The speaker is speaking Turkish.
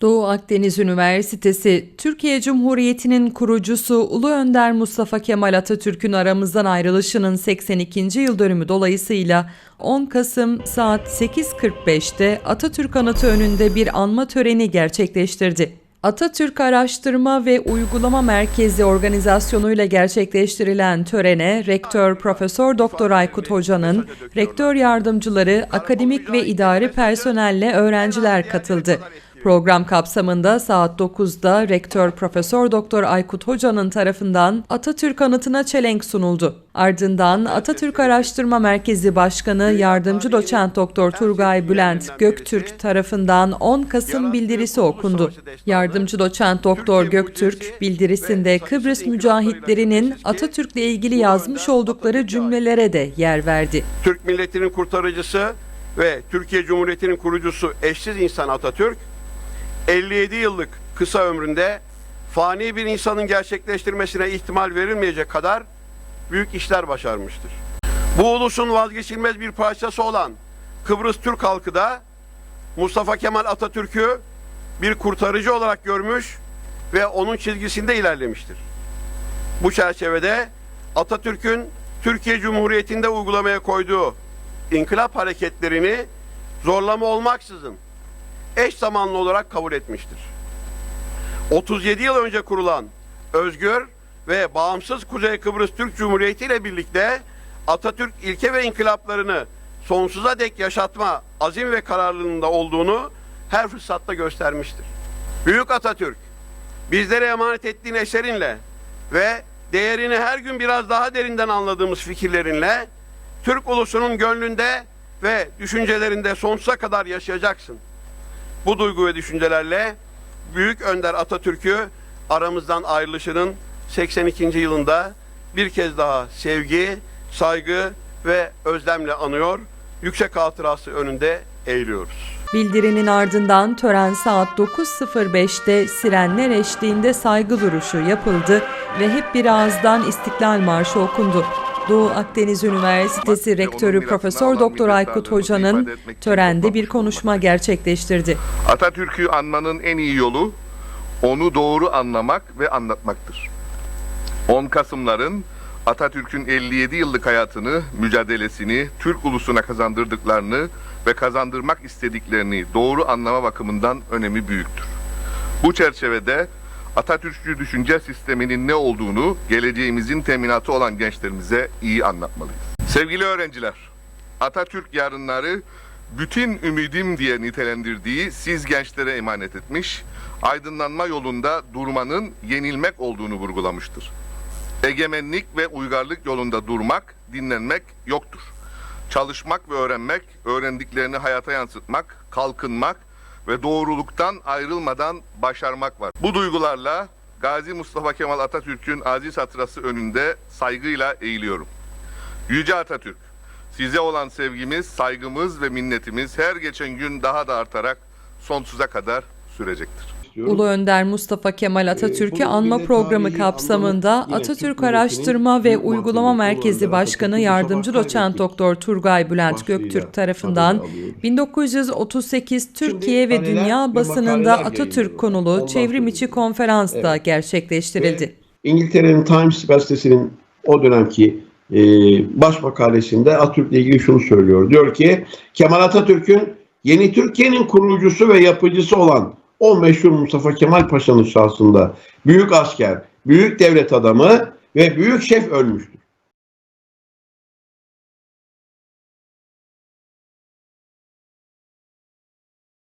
Doğu Akdeniz Üniversitesi, Türkiye Cumhuriyeti'nin kurucusu Ulu Önder Mustafa Kemal Atatürk'ün aramızdan ayrılışının 82. yıl dönümü dolayısıyla 10 Kasım saat 8.45'te Atatürk Anıtı önünde bir anma töreni gerçekleştirdi. Atatürk Araştırma ve Uygulama Merkezi organizasyonuyla gerçekleştirilen törene Rektör Profesör Doktor Aykut Hoca'nın rektör yardımcıları, akademik ve idari personelle öğrenciler katıldı. Program kapsamında saat 9'da Rektör Profesör Doktor Aykut Hoca'nın tarafından Atatürk anıtına çelenk sunuldu. Ardından Atatürk Araştırma Merkezi Başkanı Yardımcı Doçent Doktor Turgay Bülent Göktürk tarafından 10 Kasım bildirisi okundu. Yardımcı Doçent Doktor Göktürk bildirisinde Kıbrıs mücahitlerinin Atatürk'le ilgili yazmış oldukları cümlelere de yer verdi. Türk milletinin kurtarıcısı ve Türkiye Cumhuriyeti'nin kurucusu eşsiz insan Atatürk 57 yıllık kısa ömründe fani bir insanın gerçekleştirmesine ihtimal verilmeyecek kadar büyük işler başarmıştır. Bu ulusun vazgeçilmez bir parçası olan Kıbrıs Türk halkı da Mustafa Kemal Atatürk'ü bir kurtarıcı olarak görmüş ve onun çizgisinde ilerlemiştir. Bu çerçevede Atatürk'ün Türkiye Cumhuriyeti'nde uygulamaya koyduğu inkılap hareketlerini zorlama olmaksızın eş zamanlı olarak kabul etmiştir. 37 yıl önce kurulan özgür ve bağımsız Kuzey Kıbrıs Türk Cumhuriyeti ile birlikte Atatürk ilke ve inkılaplarını sonsuza dek yaşatma azim ve kararlılığında olduğunu her fırsatta göstermiştir. Büyük Atatürk bizlere emanet ettiğin eserinle ve değerini her gün biraz daha derinden anladığımız fikirlerinle Türk ulusunun gönlünde ve düşüncelerinde sonsuza kadar yaşayacaksın. Bu duygu ve düşüncelerle Büyük Önder Atatürk'ü aramızdan ayrılışının 82. yılında bir kez daha sevgi, saygı ve özlemle anıyor, yüksek hatırası önünde eğiliyoruz. Bildirinin ardından tören saat 9.05'te sirenler eşliğinde saygı duruşu yapıldı ve hep bir ağızdan İstiklal Marşı okundu. Doğu Akdeniz Üniversitesi Rektörü Profesör Doktor Aykut Hoca'nın törende bir konuşma gerçekleştirdi. Atatürk'ü anmanın en iyi yolu onu doğru anlamak ve anlatmaktır. 10 Kasımların Atatürk'ün 57 yıllık hayatını, mücadelesini Türk ulusuna kazandırdıklarını ve kazandırmak istediklerini doğru anlama bakımından önemi büyüktür. Bu çerçevede Atatürkçü düşünce sisteminin ne olduğunu geleceğimizin teminatı olan gençlerimize iyi anlatmalıyız. Sevgili öğrenciler, Atatürk yarınları bütün ümidim diye nitelendirdiği siz gençlere emanet etmiş, aydınlanma yolunda durmanın yenilmek olduğunu vurgulamıştır. Egemenlik ve uygarlık yolunda durmak, dinlenmek yoktur. Çalışmak ve öğrenmek, öğrendiklerini hayata yansıtmak, kalkınmak ve doğruluktan ayrılmadan başarmak var. Bu duygularla Gazi Mustafa Kemal Atatürk'ün aziz hatırası önünde saygıyla eğiliyorum. Yüce Atatürk, size olan sevgimiz, saygımız ve minnetimiz her geçen gün daha da artarak sonsuza kadar sürecektir. Ulu Önder Mustafa Kemal Atatürk'ü bunu anma programı kapsamında Atatürk Türk Araştırma ve Uygulama Merkezi Başkanı Yardımcı Doçent. Doktor Turgay Bülent Göktürk tarafından haberi alıyoruz. 1938 Türkiye ve Dünya ve basınında Atatürk konulu Ondan çevrim içi sonra- konferans da Evet. gerçekleştirildi. İngiltere'nin Times gazetesinin o dönemki e, baş makalesinde Atatürk'le ilgili şunu söylüyor. Diyor ki Kemal Atatürk'ün yeni Türkiye'nin kurucusu ve yapıcısı olan o meşhur Mustafa Kemal Paşa'nın şahsında büyük asker, büyük devlet adamı ve büyük şef ölmüştür.